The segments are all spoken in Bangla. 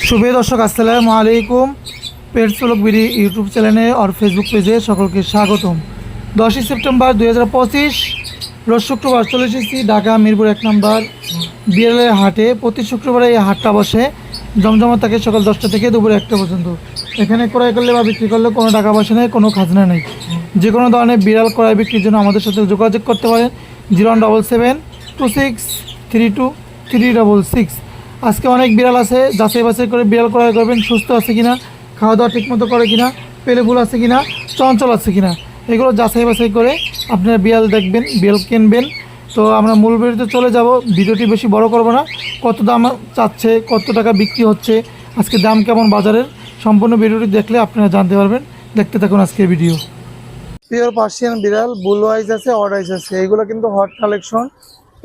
শুভ দর্শক, আসসালামু আলাইকুম। পেটসলক বিডি ইউটিউব চ্যানেলে আর ফেসবুক পেজে সকলকে স্বাগতম। দশই সেপ্টেম্বর দুই হাজার পঁচিশ, রোজ শুক্রবার চলে এসেছি ঢাকা, মিরপুর এক নম্বর বিএলের হাটে প্রতি শুক্রবারে এই হাটটা বসে। জমজমা থাকে সকাল দশটা থেকে দুপুর একটা পর্যন্ত। এখানে ক্রয় করলে বা বিক্রি করলে কোনো টাকা পয়সা নেই, কোনো খাজনা নেই। যে কোনো ধরনের বিড়াল ক্রয় বিক্রির জন্য আমাদের সাথে যোগাযোগ করতে পারেন। Zero double seven two six three two three double six. আজকে অনেক বিড়াল আছে, যাচাই বাছাই করে বিড়াল ক্রয় করবেন, সুস্থ আছে কিনা, খাওয়া দাওয়া ঠিকমতো করে কিনা, পেলে ভুল আছে কিনা, চঞ্চল আছে কিনা, এগুলো যাচাই বাছাই করে আপনারা বিড়াল দেখবেন, বিড়াল কিনবেন। তো আমরা মূল ভিডিওতে চলে যাব, ভিডিওটি বেশি বড় করব না, কত দাম চাচ্ছে, কত টাকা বিক্রি হচ্ছে, আজকে দাম কেমন বাজারের, সম্পূর্ণ ভিডিওটি দেখলে আপনারা জানতে পারবেন। দেখতে থাকুন আজকের ভিডিও। পিওর পার্সিয়ান বিড়াল বুল ওয়াইজ আছে অড ওয়াইজ আছে, এগুলো কিন্তু হট কালেকশন।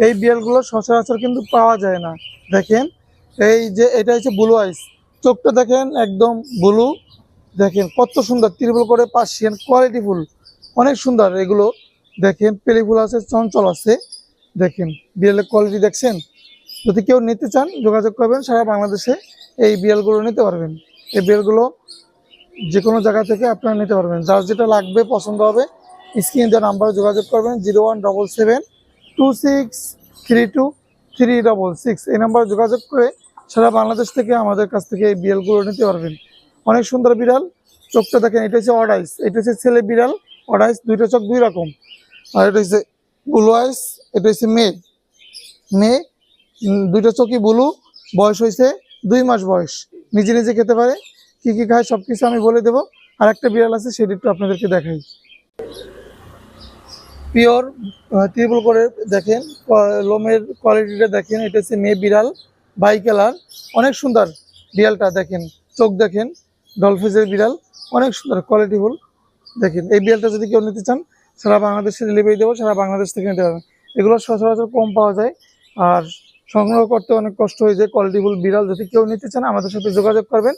এই বিড়ালগুলো সচরাচর কিন্তু পাওয়া যায় না। দেখেন এই যে, এটা হচ্ছে ব্লু আইস চোখটা দেখেন একদম ব্লু দেখেন কত সুন্দর, ত্রিপুল করে পার্সিয়ান কোয়ালিটি ফুল অনেক সুন্দর এগুলো। দেখেন পেলি ফুল আছে, চঞ্চল আছে। দেখেন, বিড়ালের কোয়ালিটি দেখছেন? যদি কেউ নিতে চান, যোগাযোগ করবেন, সারা বাংলাদেশে এই বিড়ালগুলো নিতে পারবেন। এই বিড়ালগুলো যে কোনো জায়গা থেকে আপনারা নিতে পারবেন। যার যেটা লাগবে, পছন্দ হবে, স্ক্রিনে দেওয়া নাম্বারে যোগাযোগ করবেন, zero one double seven two six three two three double six. এই নাম্বারে যোগাযোগ করে সারা বাংলাদেশ থেকে আমাদের কাছ থেকে এই বিড়ালগুলো নিতে পারবেন। অনেক সুন্দর বিড়াল। চোখটা দেখেন, এটা হচ্ছে অডাইস এটা হচ্ছে ছেলে বিড়াল। অডাইস দুইটা চোখ দুই রকম। আর এটা হচ্ছে ব্লু আইস, এটা হচ্ছে মেয়ে। মেয়ে দুইটা চোখই ব্লু। বয়স হয়েছে দুই মাস বয়স। নিজে নিজে খেতে পারে, কি কি খায় সব কিছু আমি বলে দেবো। আর একটা বিড়াল আছে, সেটা একটু আপনাদেরকে দেখাই। পিওর ত্রিপুল করে দেখেন লোমের কোয়ালিটিটা দেখেন, এটা হচ্ছে মেয়ে বিড়াল। বাই কালার অনেক সুন্দর বিড়ালটা দেখেন, চোখ দেখেন ডলফিসের বিড়াল অনেক সুন্দর কোয়ালিটিফুল দেখেন, এই বিড়ালটা যদি কেউ নিতে চান, সারা বাংলাদেশে ডেলিভারি দেবো, সারা বাংলাদেশ থেকে নিতে পারবেন। এগুলো সচরাচর কম পাওয়া যায় আর সংগ্রহ করতে অনেক কষ্ট হয়ে যায়। কোয়ালিটিফুল বিড়াল যদি কেউ নিতে চান, আমাদের সাথে যোগাযোগ করবেন।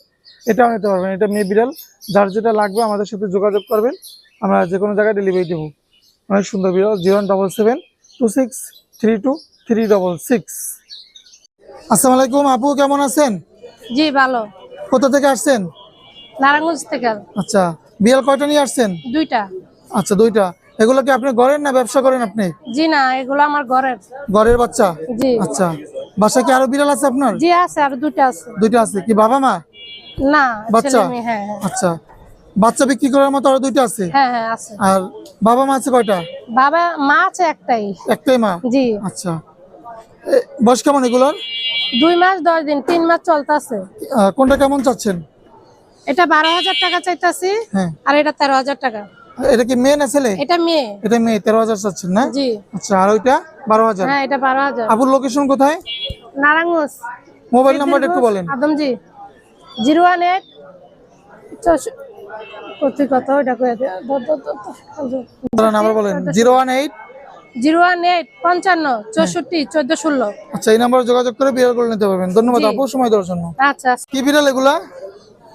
এটাও নিতে পারবেন। এটা মেয়ে বিড়াল, যার যেটা লাগবে আমাদের সাথে যোগাযোগ করবেন। আমরা যে কোনো জায়গায় ডেলিভারি দেবো। অনেক সুন্দর বিড়াল zero double seven two six three two three double six আসসালামু আলাইকুম আপু কেমন আছেন? জি ভালো। কোথা থেকে আসছেন? নারায়ণগঞ্জ থেকে। আচ্ছা বিড়াল কয়টা নিয়ে আসছেন? দুইটা। আচ্ছা দুইটা। এগুলো কি আপনি ঘরের না ব্যবসা করেন আপনি? জি না এগুলো আমার ঘরের। ঘরের বাচ্চা? জি। আচ্ছা বাসা কি আরও বিড়াল আছে আপনার? জি আছে আর দুইটা আছে। দুইটা আছে। কি বাবা মা? না বাচ্চা? হ্যাঁ হ্যাঁ। আচ্ছা বাচ্চা বিক্রি করার মতো আরও দুইটা আছে? হ্যাঁ হ্যাঁ আছে। আর বাবা মা আছে কয়টা? বাবা মা আছে একটাই। একটাই মা? জি। আচ্ছা বয়স কেমন এগুলোর? দুই মাস দশ দিন তিন মাস চলতেছে। কোনটা কেমন চাচ্ছেন? এটা বারো হাজার টাকা চাইতাছি হ্যাঁ। আর এটা তেরো হাজার টাকা। এটা কি মেয়ে না ছেলে? এটা মেয়ে। এটা মেয়ে তেরো হাজার চাচ্ছেন না? জি। আচ্ছা আর ওইটা বারো হাজার? হ্যাঁ এটা বারো হাজার। লোকেশন কোথায়? নারায়ণগঞ্জ। মোবাইল নাম্বারটা একটু বলেন। আদমজি জিরো ওয়ান এইট কত কত ওইটা আবার বলেন। Zero one eight zero one eight পঞ্চান্ন চৌষট্টি চোদ্দ ষোলো। আচ্ছা এই নাম্বারে যোগাযোগ করে বিড়াল করে নিতে পারবেন। ধন্যবাদ। আপু সময় দেওয়ার জন্য। আচ্ছা। কি বিড়াল এগুলা?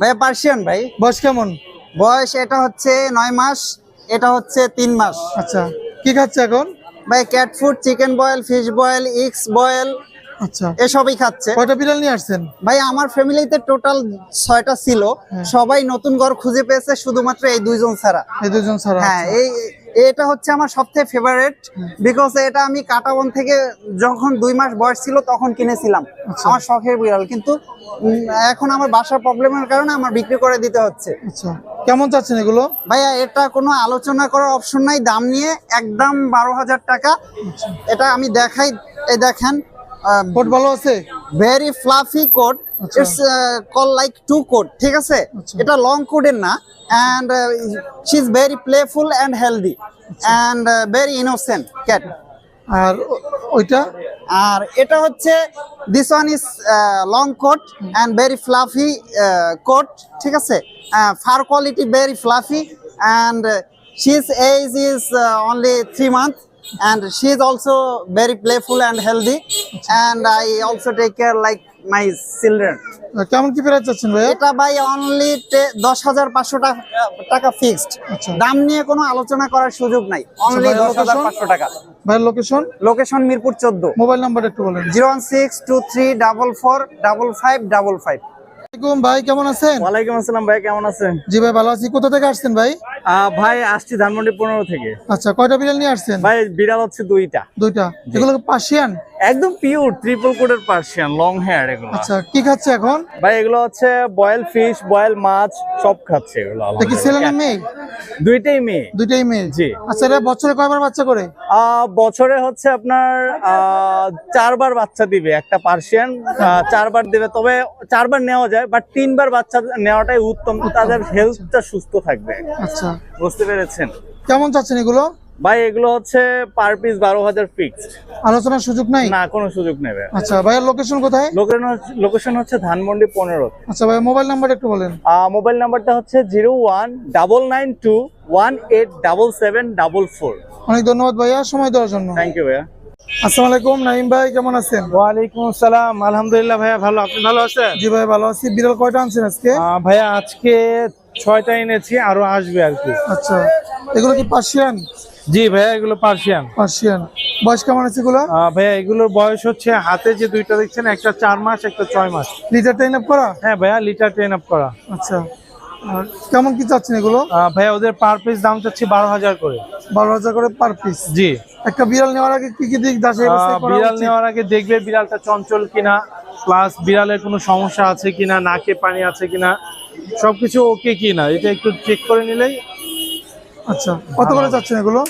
ভাই পার্সিয়ান ভাই। বয়স কেমন? বয়স এটা হচ্ছে নয় মাস এটা হচ্ছে তিন মাস। আচ্ছা কি খাচ্ছে এখন? ভাই cat food chicken boil fish boil eggs boil আচ্ছা। এসবই খাচ্ছে। কয়টা বিড়াল নিয়ে আসছেন? ভাই আমার ফ্যামিলিতে টোটাল ছয়টা ছিল। হ্যাঁ। সবাই নতুন ঘর খুঁজে পেয়েছে শুধুমাত্র এই দুইজন ছাড়া। এই দুজন ছাড়া হ্যাঁ আচ্ছা। এই এটা হচ্ছে আমার সবথেকে ফেভারেট বিকজ এটা আমি কাটাবন থেকে যখন দুই মাস বয়স ছিল তখন কিনেছিলাম। আচ্ছা। আমার শখের বিড়াল কিন্তু এখন আমার বাসার প্রবলেমের কারণে আমার বিক্রি করে দিতে হচ্ছে। আচ্ছা কেমন চাচ্ছেন এগুলো? ভাইয়া এটা কোনো আলোচনা করার অপশন নাই। দাম নিয়ে একদম বারো হাজার টাকা। আচ্ছা। এটা আমি দেখাই এই দেখেন কোট ভালো আছে? ভেরি ফ্লাফি আচ্ছা। It's call like two coat ঠিক আছে? আচ্ছা। এটা লং কোডের না and she is very playful and healthy. And very innocent cat আর ওইটা? আর এটা হচ্ছে this one is long coat and very fluffy coat ঠিক আছে? Fur quality very fluffy and she's age is only three month and she is also very playful and healthy. And i also take care like my children. কেমন কি প্রাইস চাচ্ছেন ভাই এটা ভাই অনলি 10500 টাকা ফিক্সড আচ্ছা। দাম নিয়ে কোনো আলোচনা করার সুযোগ নাই। অনলি 10500 টাকা। ভাই location location Mirpur 14 mobile number একটু বলেন। 01623444555 ভাই কেমন আছেন? ওয়ালাইকুম আসসালাম ভাই কেমন আছেন? জি ভাই ভালো আছি। কোথা থেকে আসছেন ভাই? ভাই আসছি ধানমন্ডি পনেরো থেকে। আচ্ছা কয়টা বিড়াল নিয়ে আসছেন? ভাই বিড়াল হচ্ছে দুইটা। দুইটা। এগুলো পার্সিয়ান? একদম পিওর ট্রিপল কোটের পার্সিয়ান লং হেয়ার এগুলো। আচ্ছা কি খাচ্ছে এখন? ভাই এগুলো হচ্ছে বয়েল ফিশ বয়েল মাছ সব খাচ্ছে এগুলো কি ছেলে না মেয়ে? দুইটাই মেয়ে। দুইটাই মেয়ে? জি। আচ্ছা এটা বছরে কয়বার বাচ্চা করে? বছরে হচ্ছে আপনার চারবার বাচ্চা দিবে একটা পার্সিয়ান চারবার দিবে তবে চারবার নেওয়া যায় বাট তিনবার বাচ্চা নেওয়াটাই উত্তম তাদের হেলথটা সুস্থ থাকবে। আচ্ছা। বুঝতে পেরেছেন? কেমন চাচ্ছেন এগুলো? ভাই এগুলো হচ্ছে পার পিস বারো হাজার ফিক্সড আলোচনার সুযোগ নাই? না কোনো সুযোগ নেবে। আচ্ছা ভাইয়ের লোকেশন কোথায়? লোকেশন হচ্ছে ধানমন্ডি পনেরো। আচ্ছা ভাই মোবাইল নাম্বার একটু বলেন। মোবাইল নাম্বারটা হচ্ছে zero one double nine two one eight double seven double four. অনেক ধন্যবাদ ভাইয়া সময় দেওয়ার জন্য। থ্যাংক ইউ ভাইয়া। আসসালামু আলাইকুম নাইম ভাই কেমন আছেন? ওয়ালাইকুম আসসালাম আলহামদুলিল্লাহ ভাইয়া ভালো। আপনি ভালো আছেন? জি ভাই ভালো আছি। বিড়াল কয়টা আনছেন আজকে? ভাইয়া আজকে ছয়টা এনেছি আরও আসবে আর কি। আচ্ছা এগুলো কি পার্সিয়ান জি ভাইয়া এগুলো পার্সিয়ান পার্সিয়ান বয়স কেমন আছে এগুলো? ভাইয়া এগুলোর বয়স হচ্ছে হাতে যে দুইটা দেখছেন একটা চার মাস একটা ছয় মাস। লিটার টাইন আপ করা? হ্যাঁ ভাইয়া লিটার ট্রেন আপ করা। আচ্ছা। কেমন কি চাচ্ছেন এগুলো? ভাইয়া ওদের পার পিস দাম চাচ্ছি বারো হাজার করে। বারো হাজার করে পার পিস জি। একটা বিড়াল নেওয়ার আগে কি কি দিক করা বিড়াল নেওয়ার আগে দেখবে বিড়ালটা চঞ্চল কিনা প্লাস বিড়ালের কোনো সমস্যা আছে কিনা নাকে পানি আছে কিনা সবকিছু ওকে কিনা এটা একটু চেক করে নিলেই আচ্ছা কত করে চাচ্ছেন এগুলো?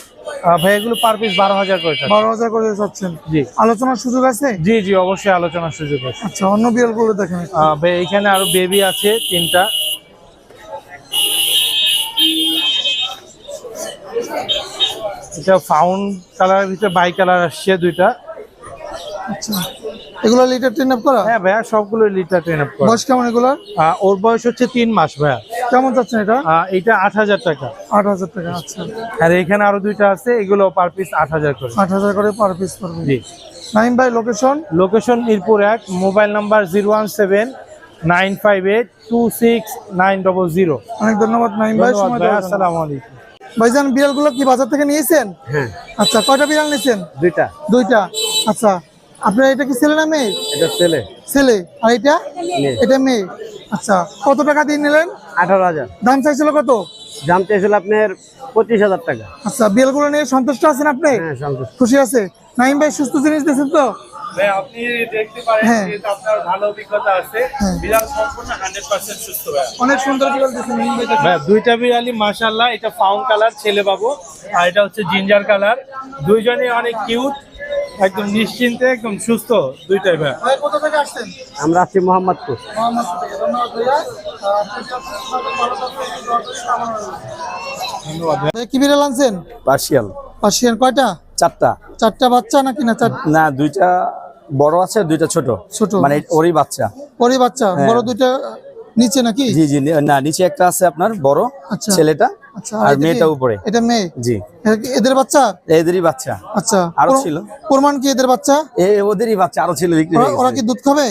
এগুলো পার পিস বারো হাজার করে বারো হাজার করে চাচ্ছেন জি। আলোচনার সুযোগ আছে? জি জি অবশ্যই আলোচনার সুযোগ আছে। আচ্ছা অন্য বিড়ালগুলো দেখেন এখানে আরও বেবি আছে তিনটা। এটা ফাউন্ড কালারের ভিতরে বাই কালার আসছে দুইটা। আচ্ছা এগুলো লিটার ট্রেন আপ করা? হ্যাঁ ভাইয়া সবগুলো লিটার ট্রেন আপ করা। বয়স কেমন এগুলোর? আহ, ওর বয়স হচ্ছে তিন মাস ভাইয়া। কেমন চাচ্ছেন এটা? এটা আট হাজার টাকা। আট হাজার টাকা আচ্ছা। আর এখানে আরও দুইটা আছে এগুলো পার পিস আট হাজার করে। আট হাজার করে পার পিস পড়বে জি। নাইম ভাই লোকেশন লোকেশন মিরপুর এক mobile number zero one seven nine five eight two six nine double zero. অনেক ধন্যবাদ নাইম ভাই। আসসালামু আলাইকুম। ভাইজান বিড়ালগুলো কি বাজার থেকে নিয়েছেন? হ্যাঁ। আচ্ছা কয়টা বিড়াল নিয়েছেন? দুইটা। দুইটা। আচ্ছা আপনার এটা কি ছেলে না মেয়ে? এটা ছেলে। ছেলে। আর এটা? এটা মেয়ে। আচ্ছা কত টাকা দিয়ে নিলেন? আঠারো হাজার। দাম চাইছিল কত? দাম চেয়েছিল আপনার পঁচিশ হাজার টাকা। আচ্ছা বিড়ালগুলো নিয়ে সন্তুষ্ট আছেন আপনি? হ্যাঁ সন্তোষ খুশি আছে? নাইম ভাই সুস্থ জিনিস দিয়েছেন তো? আপনি দেখতে পারেন হ্যাঁ। আপনার ভালো অভিজ্ঞতা আছে। হ্যাঁ। বিড়াল সম্পূর্ণ হান্ড্রেড পার্সেন্ট সুস্থ অনেক সুন্দর বিড়াল দিয়েছেন ভাই ভাই দুইটা বিড়ালি মাশাল্লাহ এটা ফাউন্ড কালার ছেলে বাবু। আর এটা হচ্ছে জিঞ্জার কালার। দুইজনে অনেক কিউট। একদম নিশ্চিন্তে একদম সুস্থ দুইটাই ভাই। কোথা থেকে আসছেন? আমরা আছি মোহাম্মদপুর। থেকে। ধন্যবাদ ভাইয়া। ধন্যবাদ কি বিড়াল আনছেন? পার্সিয়াল পার্সিয়ান কয়টা? চারটা। চারটা বাচ্চা নাকি না না দুইটা বড় আছে দুইটা ছোট। ছোট। মানে ওরই বাচ্চা। পরে বাচ্চা বড় দুইটা নিচে নাকি? জি জি না নিচে একটা আছে আপনার বড়। আচ্ছা। ছেলেটা আচ্ছা আর মেয়েটা উপরে। এটা মেয়ে? জি। এদের বাচ্চা? এদেরই বাচ্চা। আচ্ছা আরও ছিল। প্রমাণ কি এদের বাচ্চা? এ ওদেরই বাচ্চা আরও ছিল বিক্রি ওরা কি দুধ খাবে?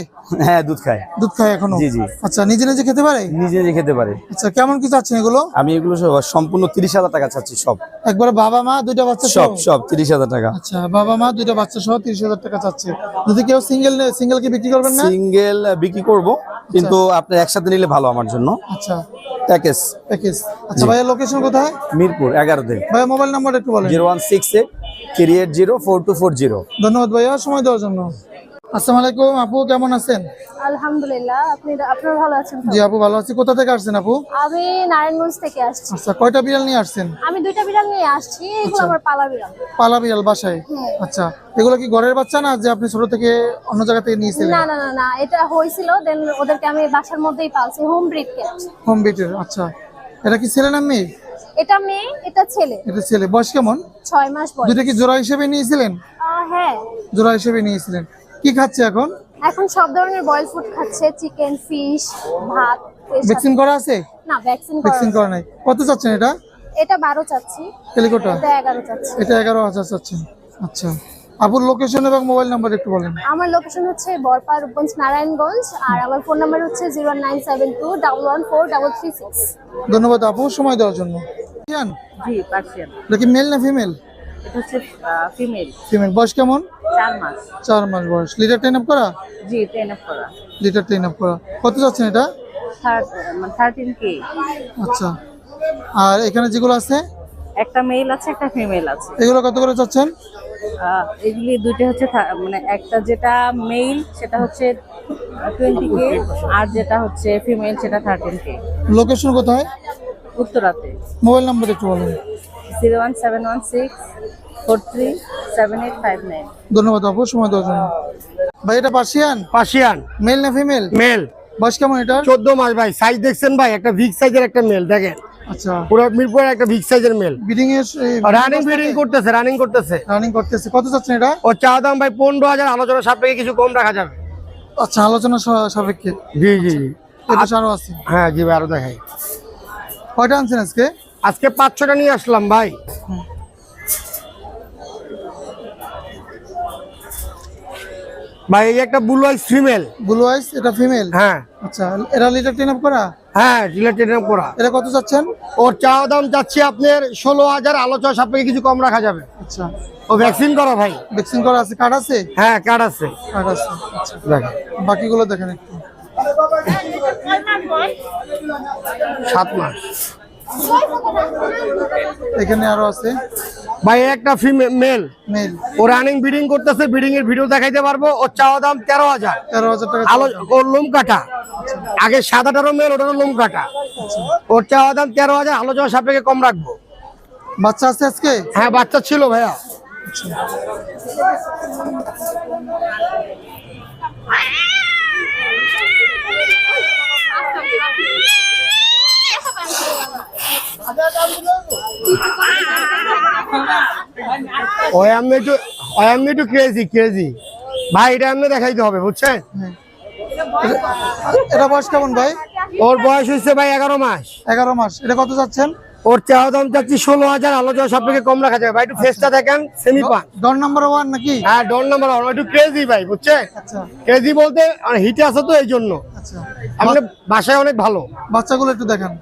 হ্যাঁ দুধ খায়। দুধ খায় এখনও? জি, জি। আচ্ছা নিজে নিজে খেতে পারে? নিজে নিজে খেতে পারে। আচ্ছা কেমন কি চাচ্ছেন এগুলো? আমি এগুলো সব সম্পূর্ণ তিরিশ হাজার টাকা চাচ্ছি সব। একবার বাবা মা দুইটা বাচ্চা সব সব তিরিশ হাজার টাকা। আচ্ছা বাবা মা দুইটা বাচ্চা সহ তিরিশ হাজার টাকা চাচ্ছে। যদি কেউ সিঙ্গেল সিঙ্গেল কি বিক্রি করবেন না? সিঙ্গেল বিক্রি করব কিন্তু আপনি একসাথে নিলে ভালো আমার জন্য। আচ্ছা। প্যাকেজ প্যাকেজ আচ্ছা ভাইয়ের লোকেশন কোথায়? মিরপুর এগারোতে। ভাইয়া মোবাইল নাম্বার একটু বলেন। Zero one six eight three eight zero four two four zero ধন্যবাদ ভাইয়া সময় দেওয়ার জন্য। আসসালামু আলাইকুম আপু কেমন আছেন? আলহামদুলিল্লাহ আপনি আপনারা ভালো আছেন জি আপু ভালো আছি। কোথা থেকে আসছেন আপু? আমি নারায়ণগঞ্জ থেকে আসছি। আচ্ছা কয়টা বিড়াল নিয়ে আসছেন? আমি দুইটা বিড়াল নিয়ে আসছি এগুলো আমার পালা বিড়াল। পালা বিড়াল বাসায়? হ্যাঁ। আচ্ছা এগুলো কি ঘরের বাচ্চা না যে আপনি ছোট থেকে অন্য জায়গা থেকে নিয়েছিলেন? না না না না এটা হয়েছিল দেন ওদেরকে আমি বাসার মধ্যেই পালছি হোম ব্রিড ক্যাট হোম আচ্ছা। এটা কি ছেলে না মেয়ে? এটা মেয়ে এটা ছেলে। এটা ছেলে। বয়স কেমন? ছয় মাস বয়স। দুটো কি জোড়া হিসেবে নিয়েছিলেন? হ্যাঁ। জোড়া হিসেবে নিয়েছিলেন। কি খাচ্ছে এখন? এখন সব ধরনের বয়েল ফুড খাচ্ছে চিকেন ফিশ ভাত ভ্যাকসিন করা আছে? না ভ্যাকসিন ভ্যাকসিন করা নাই। কত চাচ্ছেন এটা? এটা বারো চাচ্ছি। কেলিকোটা এটা এগারো চাচ্ছি। এটা এগারো হাজার চাচ্ছেন। আচ্ছা। আপুর লোকেশন এবং মোবাইল নাম্বার একটু বলেন। আমার লোকেশন হচ্ছে বরপা রূপগঞ্জ নারায়ণগঞ্জ আর আমার ফোন নাম্বার হচ্ছে zero nine seven two double one four double three six. ধন্যবাদ আপু সময় দেওয়ার জন্য। জান জি পার্সিয়ান এটা কি মেল না ফিমেল এটা হচ্ছে ফিমেল ফিমেল বয়স কেমন? চার মাস। চার মাস বয়স। লিটার টেন আপ করা? জি ট্রেন আপ করা। লিটার টেন আপ করা। কত চাচ্ছেন এটা? থার্টিন কে আচ্ছা। আর এখানে যেগুলো আছে? একটা মেল আছে একটা ফিমেল আছে। এগুলো কত করে চাচ্ছেন এগুলি দুইটা হচ্ছে মানে একটা যেটা মেল সেটা হচ্ছে টোয়েন্টি কে আর যেটা হচ্ছে ফিমেল সেটা থার্টিন কে লোকেশন কোথায়? উত্তরাতে। মোবাইল নাম্বার একটু বলুন। Zero one seven one six four three seven eight five nine. ধন্যবাদ আপু সময় দেওয়ার জন্য। ভাই এটা পার্সিয়ান? পার্সিয়ান। মেল না ফিমেল মেল বয়স কেমন এটা চোদ্দ মাস ভাই। সাইজ দেখছেন ভাই? একটা বিগ সাইজের একটা মেল দেখেন। আচ্ছা। পুরো একটা বিগ সাইজের মেল বিডিং এর রানিং ব্রিডিং করতেছে রানিং করতেছে। রানিং করতেছে। কত চাচ্ছেন এটা? ও চা দাম ভাই পনেরো হাজার। আলোচনা সাপেক্ষে কিছু কম রাখা যাবে। আচ্ছা আলোচনা সাপেক্ষে। জি জি জি। এটা আরও আছে। হ্যাঁ জি ভাই আরও দেখাই। কয়টা আনছেন আজকে? আজকে পাঁচ ছটা নিয়ে আসলাম ভাই। ভাই এই একটা blue eyes female blue eyes এটা ফিমেল হ্যাঁ। আচ্ছা এটা লিটার টেন আপ করা? হ্যাঁ রিলেটেড করা। এটা কত চাচ্ছেন? ওর চা দাম যাচ্ছে আপনার ষোলো হাজার আলোচনা সাপেক্ষে কিছু কম রাখা যাবে। আচ্ছা। ও ভ্যাকসিন করা ভাই। ভ্যাকসিন করা আছে কার্ড আছে? হ্যাঁ কার্ড আছে। কার্ড আছে আচ্ছা। বাকিগুলো দেখেন একটু। সাত মাস। এখানে আরও আছে। ভাই একটা ফিমেল মেল ও রানিং ব্রিডিং করতেছে ব্রিডিং এর ভিডিও দেখাইতে পারব। ওর চাওয়া দাম তেরো হাজার। তেরো হাজার টাকা। আলো ওর লোম কাটা। আগে সাদাটারও মেল ওটারও লোম কাটা। ওর চাওয়া দাম তেরো হাজার আলোচনা সাপেক্ষে কম রাখব। বাচ্চা আছে আজকে? হ্যাঁ বাচ্চা ছিল ভাইয়া। ওই আমি একটু ওই আমি একটু ক্রেজি ক্রেজি ভাই এটা দেখাইতে হবে বুঝছেন? এটা বয়স কেমন ভাই? ওর বয়স হচ্ছে ভাই এগারো মাস। এগারো মাস। এটা কত চাচ্ছেন ওর চাওয়া দাম চাচ্ছি ষোলো হাজার আলোচনা সবথেকে কম রাখা যাবে। ভাই একটু ফেসটা দেখেন সেমি পান। ডন নাম্বার ওয়ান নাকি? হ্যাঁ ডোর নাম্বার ওয়ান। একটু ক্রেজি ভাই বুঝছেন? আচ্ছা। ক্রেজি বলতে হিটে আছে তো এই জন্য আচ্ছা। আমাদের বাসায় অনেক ভালো। বাচ্চাগুলো একটু দেখান।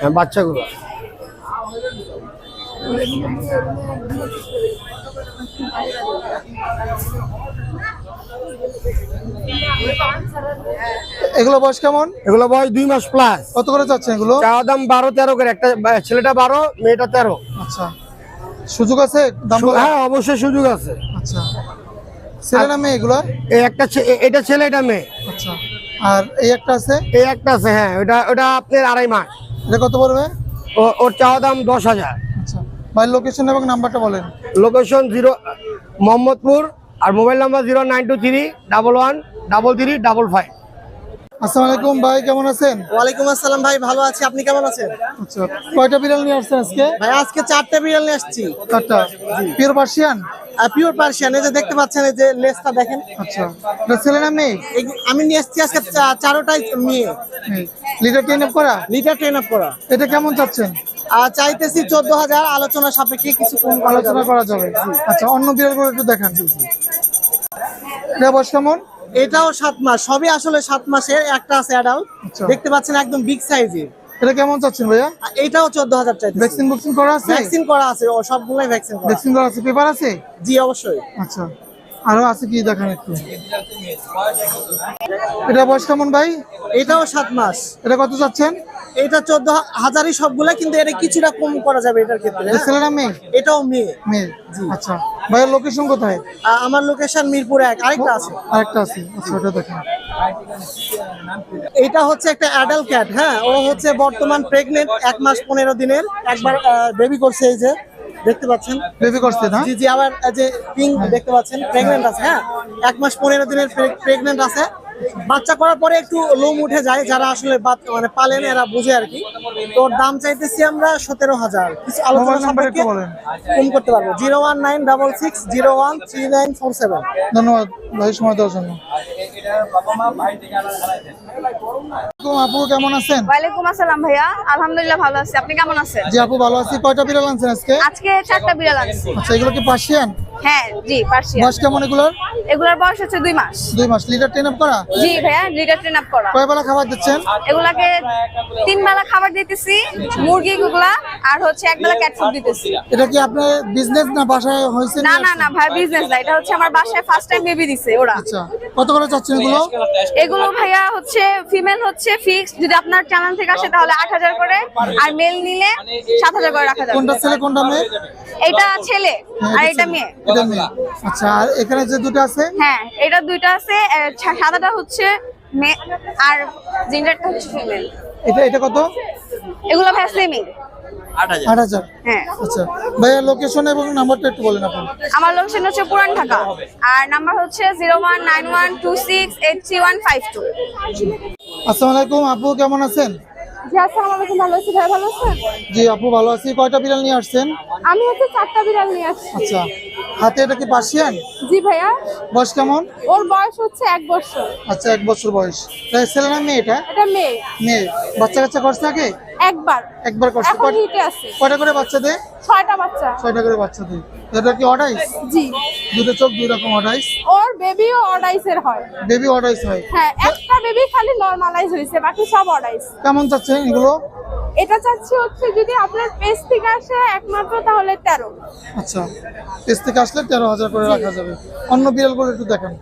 হ্যাঁ বাচ্চাগুলো। এগুলো বয়স কেমন? এগুলো বয়স দুই মাস প্লাস কত করে চাচ্ছেন এগুলো? চাওয়া দাম বারো তেরো করে। একটা ছেলেটা বারো মেয়েটা তেরো। আচ্ছা। সুযোগ আছে? দাম হ্যাঁ অবশ্যই সুযোগ আছে। আচ্ছা। ছেলে না মেয়ে এগুলো? এই একটা এটা ছেলে এটা মেয়ে। আচ্ছা। আর এই একটা আছে? এই একটা আছে হ্যাঁ। ওটা ওটা আপনার আড়াই মাস। এটা কত পড়বে? ও- ওর চাওয়া দাম দশ হাজার। আচ্ছা। ভাই লোকেশন এবং নাম্বারটা বলেন। লোকেশন জিরো মোহাম্মদপুর আর mobile number zero nine two three double one double three double five আসসালামু আলাইকুম ভাই কেমন আছেন? ওয়ালাইকুম আসসালাম ভাই ভালো আছি। আপনি কেমন আছেন? আচ্ছা কয়টা বিড়াল নিয়ে আসছেন আজকে? ভাই আজকে চারটে বিড়াল নিয়ে আসছি। চারটা? পিওর পার্সিয়ান পিওর পার্সিয়ান এই যে দেখতে পাচ্ছেন এই যে লেসটা দেখেন। আচ্ছা ছেলে না মেয়ে? আমি নিয়ে আজকে চারোটাই মেয়ে। লিটার আপ করা? লিটার ট্রেন আপ করা। এটা কেমন চাচ্ছেন? চাইতেছি চোদ্দ হাজার আলোচনা সাপেক্ষে কিছু আলোচনা করা যাবে। আচ্ছা অন্য বিড়ালগুলো একটু দেখান। এটা বয়স কেমন? এটাও সাত মাস সবই আসলে সাত মাসের একটা আছে অ্যাডাল্ট আচ্ছা। দেখতে পাচ্ছেন একদম বিগ সাইজের এটা কেমন চাচ্ছেন ভাইয়া? এটাও চোদ্দ হাজার চাইতেছি। ভ্যাকসিন ভ্যাকসিন করা আছে? ভ্যাকসিন করা আছে ও সবগুলোই ভ্যাকসিন করা ভ্যাকসিন করা আছে পেপার আছে? জি অবশ্যই। আচ্ছা। আরও আছে কি দেখান একটু। এটা বয়স কেমন ভাই? এটাও সাত মাস। এটা কত চাচ্ছেন? এটা চোদ্দ হাজারই সবগুলা কিন্তু এটা কিছুটা কম করা যাবে এটার ক্ষেত্রে। এটা? ছেলে না মেয়ে? এটাও মেয়ে। মেয়ে। আচ্ছা। ভাইয়ের লোকেশন কোথায়? আমার লোকেশন মিরপুর এক আরেকটা আছে। আরেকটা আছে। আচ্ছা ওটা দেখেন। এটা হচ্ছে একটা অ্যাডাল্ট ক্যাট হ্যাঁ? ও হচ্ছে বর্তমান প্রেগনেন্ট এক মাস পনেরো দিনের। একবার বেবি করছে এই যে দেখতে পাচ্ছেন? বেবি করছে না? জি জি আবার এই যে পিঙ্ক দেখতে পাচ্ছেন প্রেগনেন্ট আছে হ্যাঁ? এক মাস পনেরো দিনের প্রেগনেন্ট আছে। বাচ্চা করার পরে একটু লোম উঠে যায় যারা আসলে মানে পালেন এরা বুঝে আর কি। তো দাম চাইতেছি আমরা সতেরো হাজার। কিছু আলোচনা সম্পর্কে বলেন। কম করতে পারব। Zero one nine double six zero one three nine four seven. ধন্যবাদ। ভাই সময় দেওয়ার জন্য। আপু কেমন আছেন? ওয়ালাইকুম আসসালাম ভাইয়া। আলহামদুলিল্লাহ ভালো আছি। আপনি কেমন আছেন? জি আপু ভালো আছি। কয়টা বিড়াল আনছেন আজকে? আজকে চারটা বিড়াল আনছি। আচ্ছা এগুলো কি পার্সিয়ান? হ্যাঁ জি পার্সিয়ান। বয়স কেমন এগুলোর? এগুলোর বয়স হচ্ছে দুই মাস। দুই মাস। লিটার টেন আপ করা? জি ভাইয়া লিটার ট্রেন আপ করা। কয় বেলা খাবার দিচ্ছেন? এগুলাকে তিন বেলা খাবার দিতেছি মুরগি আর হচ্ছে এক বেলা ক্যাট ফুড দিতেছি। এটা কি আপনার বিজনেস না বাসায় না না না ভাই বিজনেস না। এটা হচ্ছে আমার বাসায় ফার্স্ট টাইম বেবি দিছে ওরা। আচ্ছা কত করে চাচ্ছেন এগুলো? এগুলো? ভাইয়া হচ্ছে ফিমেল হচ্ছে ফিক্সড যদি আপনার চ্যানেল থেকে আসে তাহলে আট হাজার করে আর মেল নিলে সাত হাজার করে রাখা যাবে। কোনটা ছেলে কোনটা মেয়ে? এটা ছেলে হ্যাঁ, আর এটা এটা মেয়ে। এটা মেয়ে। আচ্ছা আর এখানে যে দুটো আছে? হ্যাঁ এটা দুটো আছে সাদাটা হচ্ছে মেয়ে আর জিঞ্জারটা হচ্ছে ফিমেল এটা এটা কত? এগুলো ভাই সেমি আট হাজার। হ্যাঁ। আচ্ছা ভাইয়া লোকেশন এবং নাম্বারটা একটু বলেন আপনি আমার লোকেশন হচ্ছে পুরান ঢাকা। আর নাম্বার হচ্ছে zero one nine one two six eight three one five two আসসালামু আলাইকুম আপু কেমন আছেন? জি আসসালামু আলাইকুম ভালো আছি? ভাই ভালো আছেন? জি আপু ভালো আছি। কয়টা বিড়াল নিয়ে আসছেন? আমি হচ্ছে চারটা বিড়াল নিয়ে আসছি। আচ্ছা। হাতে এটা কি পার্সিয়ান? জি ভাইয়া। বয়স কেমন? ওর বয়স হচ্ছে এক বছর। আচ্ছা এক বছর বয়স। তাই ছেলে না মেয়ে এটা? এটা মেয়ে। মেয়ে। বাচ্চা কাচ্চা করছে আগে? একবার। একবার করছে। এখন হিটে আছে। কয়টা করে বাচ্চা দেয়? ছয়টা বাচ্চা। ছয়টা করে বাচ্চা দেয়। এটা কি অর্ডাইস জি। দুটো চোখ দুই রকম অর্ডাইস ওর বেবিও অর্ডাইসের হয়। বেবি অর্ডাইস হয়। হ্যাঁ বেবি খালি নর্মালাইজ হয়েছে বাকি সব অর্ডাইস কেমন চাচ্ছেন এগুলো? এটা চাচ্ছি হচ্ছে যদি আপনার পেজ থেকে আসে একমাত্র তাহলে তেরো। আচ্ছা পেজ থেকে আসলে তেরো হাজার করে রাখা যাবে। অন্য বিড়ালগুলো একটু দেখান।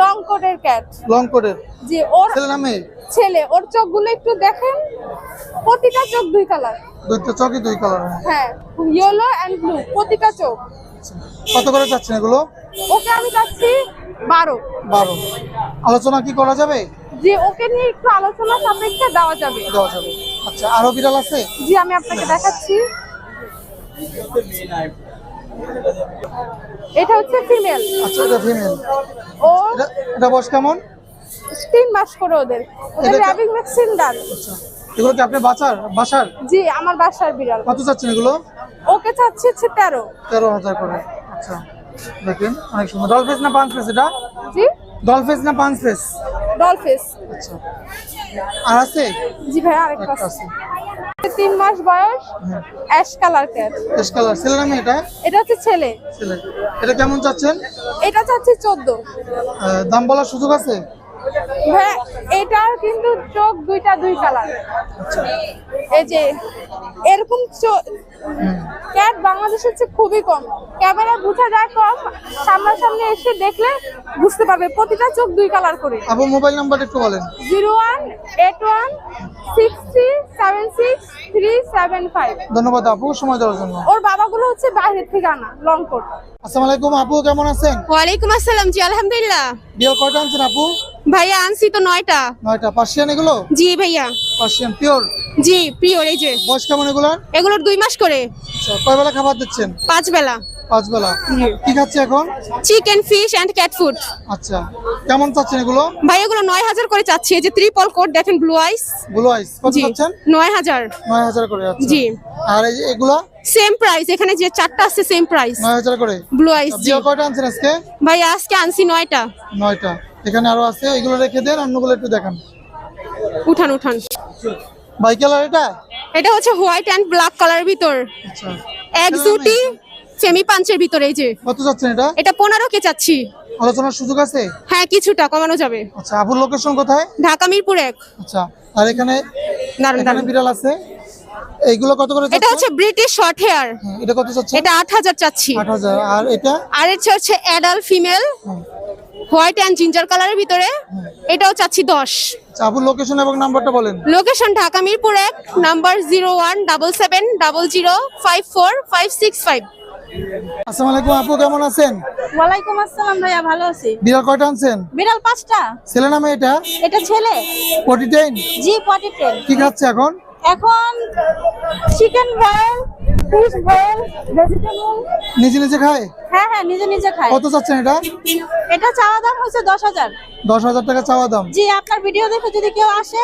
লং কোটের ক্যাট লং কোটের জি ওর ছেলে না মেয়ে? ছেলে ওর চোখগুলো একটু দেখেন প্রতিটা চোখ দুই কালার দুইটা চোখই দুই কালার হ্যাঁ ইয়েলো অ্যান্ড ব্লু প্রতিটা চোখ। কত করে চাচ্ছেন এগুলো? ওকে আমি চাচ্ছি বারো। বারো। আলোচনা কি করা যাবে? যে ওকে নিয়ে একটু আলোচনা সাপেক্ষে দেওয়া যাবে। দেওয়া যাবে। আচ্ছা আরও বিড়াল আছে? জি আমি আপনাকে দেখাচ্ছি। এটা হচ্ছে ফিমেল। আচ্ছা এটা ফিমেল। ও এটা বয়স কেমন? তিন মাস করে ওদের। ওদের এটা- র্যাবিং ভ্যাকসিন ডান আচ্ছা। এগুলো কি আপনি বাঁচার বাসার? জি আমার বাসার বিড়াল। কত চাচ্ছেন এগুলো? ওকে চাচ্ছি হচ্ছে তেরো। তেরো হাজার করে। আচ্ছা। দেখেন অনেক সুন্দর। ডলফেস না পাঁচ ফেস এটা? জি। ডল ফেস না পাঁচ ফেস ডল ফেস আচ্ছা। আর আছে? জি ভাই আরেকটা আছে। তিন মাস বয়স ash colour cat ash colour. ছেলে নামে এটা? এটা হচ্ছে ছেলে। ছেলে। এটা কেমন চাচ্ছেন? এটা চাচ্ছি চোদ্দ। আহ, দাম বলার সুযোগ আছে? হ্যাঁ এটার কিন্তু চোখ দুইটা দুই কালার। এই যে এরকম ক্যাট বাংলাদেশে হচ্ছে খুবই কম। ক্যামেরা বোঝা যায় কম সামনাসামনি এসে দেখলে বুঝতে পারবে প্রতিটা চোখ দুই কালার করে। আপু মোবাইল নাম্বার একটু বলেন। Zero one eight one six three seven six three seven five. ধন্যবাদ আপু সময় দেওয়ার জন্য। ওর বাবাগুলো হচ্ছে বাইরের থেকে আনা লং কোট আসসালামু আলাইকুম আপু কেমন আছেন? ওয়ালাইকুম আসসালাম জি আলহামদুলিল্লাহ। বিয়ার কয়টা আনছেন আপু? ভাইয়া আনছি তো নয়টা। নয়টা। পার্সিয়ান এগুলো? জি ভাইয়া। Persian pure? জি পিওর এই যে। বয়স কেমন এগুলার? এগুলোর দুই মাস করে। আচ্ছা কয় বেলা খাবার দিচ্ছেন? পাঁচ বেলা। পাঁচ বেলা। কি খাচ্ছে এখন? Chicken fish and cat food আচ্ছা কেমন চাচ্ছেন এগুলো? ভাই এগুলো নয় হাজার করে চাচ্ছি। এই যে ত্রিপল কোট দেখেন ব্লু আইস ব্লু আইস কত চাচ্ছেন? নয় হাজার। নয় হাজার করে আচ্ছা। জি। আর এই যে এগুলা? সেম প্রাইস এখানে যে চারটা আছে সেম প্রাইস নয় হাজার করে? ব্লু আইস জি। বিয়ার কয়টা আনছেন আজকে? ভাই আজকে আনছি নয়টা। নয়টা। এখানে আরও আছে এগুলো রেখে দেন অন্যগুলো একটু দেখান। উঠান উঠান। বাই কালার এটা? এটা হচ্ছে হোয়াইট অ্যান্ড ব্ল্যাক কালারের ভিতর। আচ্ছা। এক জুটি সেমি পাঞ্চের ভিতরে এই যে। কত চাচ্ছেন এটা? এটা পনেরো কে চাচ্ছি। আলোচনার সুযোগ আছে? হ্যাঁ কিছুটা কমানো যাবে। আচ্ছা আপুর লোকেশন কোথায়? ঢাকা মিরপুর এক। আচ্ছা আর এখানে এখানে বিড়াল আছে। এইগুলো কত করে এটা হচ্ছে ব্রিটিশ শর্ট হেয়ার হ্যাঁ, এটা কত চাচ্ছেন? এটা আট হাজার চাচ্ছি। আট হাজার। আর এটা? আর এটা হচ্ছে adult female white and ginger কালারের ভিতরে এটাও চাচ্ছি দশ। আপুর লোকেশন এবং নাম্বারটা বলেন। লোকেশন ঢাকা মিরপুর এক number zero one double seven double zero five four five six five. আসসালামু আলাইকুম আপু কেমন আছেন? ওয়ালাইকুম আসসালাম ভাইয়া ভালো আছি। বিড়াল কয়টা আনছেন? বিড়াল পাঁচটা। ছেলে নামে এটা এটা ছেলে। জি কি খাচ্ছে এখন? এখন chicken boil fish boil vegetable নিজে নিজে খায়? হ্যাঁ নিজে নিজে খায় কত চাচ্ছেন এটা? এটা চাওয়া দাম হচ্ছে দশ হাজার। দশ হাজার টাকা চাওয়া দাম? জি আপনার ভিডিও দেখে যদি কেউ আসে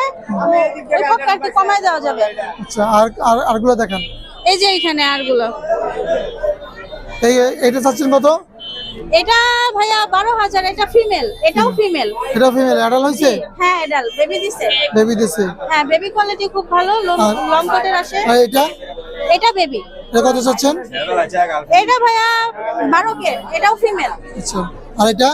ওই পক্ষে কি কমায় দেওয়া যাবে। আচ্ছা আর আর আরগুলো দেখান। এই যে এখানে আরগুলো। এই এইটা চাচ্ছেন কত? এটা ভাইয়া বারো হাজার এটা ফিমেল এটাও ফিমেল। এটা ফিমেল অ্যাডাল হয়েছে? হ্যাঁ এডাল বেবি দিছে। বেবি দিছে। হ্যাঁ বেবি কোয়ালিটি খুব ভালো লং কোটের আসে। এটা? এটা বেবি এটা কত চাচ্ছেন? এটা ভাইয়া বারো কে এটাও ফিমেল আচ্ছা আর এটা?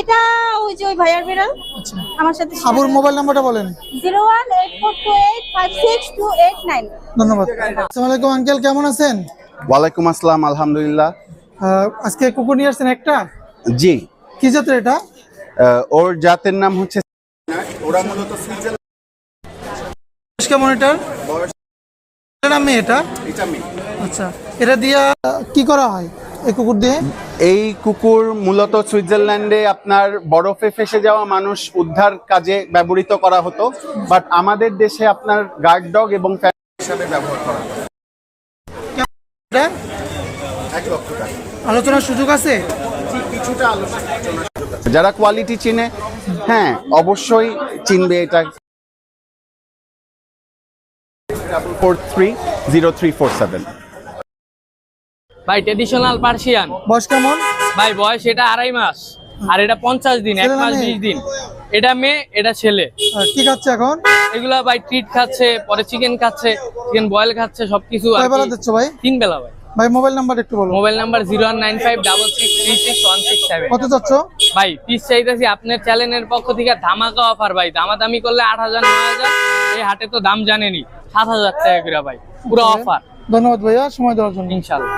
এটা ওই যে ওই ভাইয়ার বিড়াল। আচ্ছা। আমার সাথে আবুর মোবাইল নাম্বারটা বলেন। Zero one eight four two eight five six two eight nine. ধন্যবাদ। আসসালামু আলাইকুম আঙ্কেল কেমন আছেন? ওয়ালাইকুম আসসালাম আলহামদুলিল্লাহ। আজকে কুকুর নিয়ে আসছেন একটা? জি। কি জাতের এটা? ওর জাতের নাম হচ্ছে ওরা মূলত সুইজারল্যান্ড বয়স কেমন এটার? এটা মেয়ে এটা? এটা মেয়ে। আচ্ছা এটা দিয়া কি করা হয় এই কুকুর দিয়ে? এই কুকুর মূলত সুইজারল্যান্ডে আপনার বরফে ফেসে যাওয়া মানুষ উদ্ধার কাজে ব্যবহৃত করা হতো বাট আমাদের দেশে আপনার গার্ড ডগ এবং হিসাবে ব্যবহার করা আলোচনার সুযোগ আছে? কিছুটা আলোচনা যারা কোয়ালিটি চিনে হ্যাঁ অবশ্যই চিনবে এটা। Four three zero three four seven ভাই ট্রেডিশনাল পার্সিয়ান বয়স কেমন? ভাই বয়স এটা আড়াই মাস। আর এটা পঞ্চাশ দিন এক মাস? বিশ দিন। এটা মেয়ে এটা ছেলে। কি খাচ্ছে এখন? এগুলা ভাই ট্রিট খাচ্ছে পরে চিকেন খাচ্ছে চিকেন বয়েল খাচ্ছে সবকিছু ভাই? তিন বেলা ভাই। ভাই মোবাইল নাম্বার একটু বলো। Mobile number zero one nine five double six three six one six seven কত ভাই পিস চাইতেছি আপনার চ্যানেলের পক্ষ থেকে ধামাকা অফার ভাই। দামাদামি করলে আট হাজার নয় হাজার। এই হাটে তো দাম জানেনি। সাত হাজার টাকা করে ভাই পুরো অফার ধন্যবাদ ভাইয়া সময় দেওয়ার জন্য। ইনশাল্লাহ।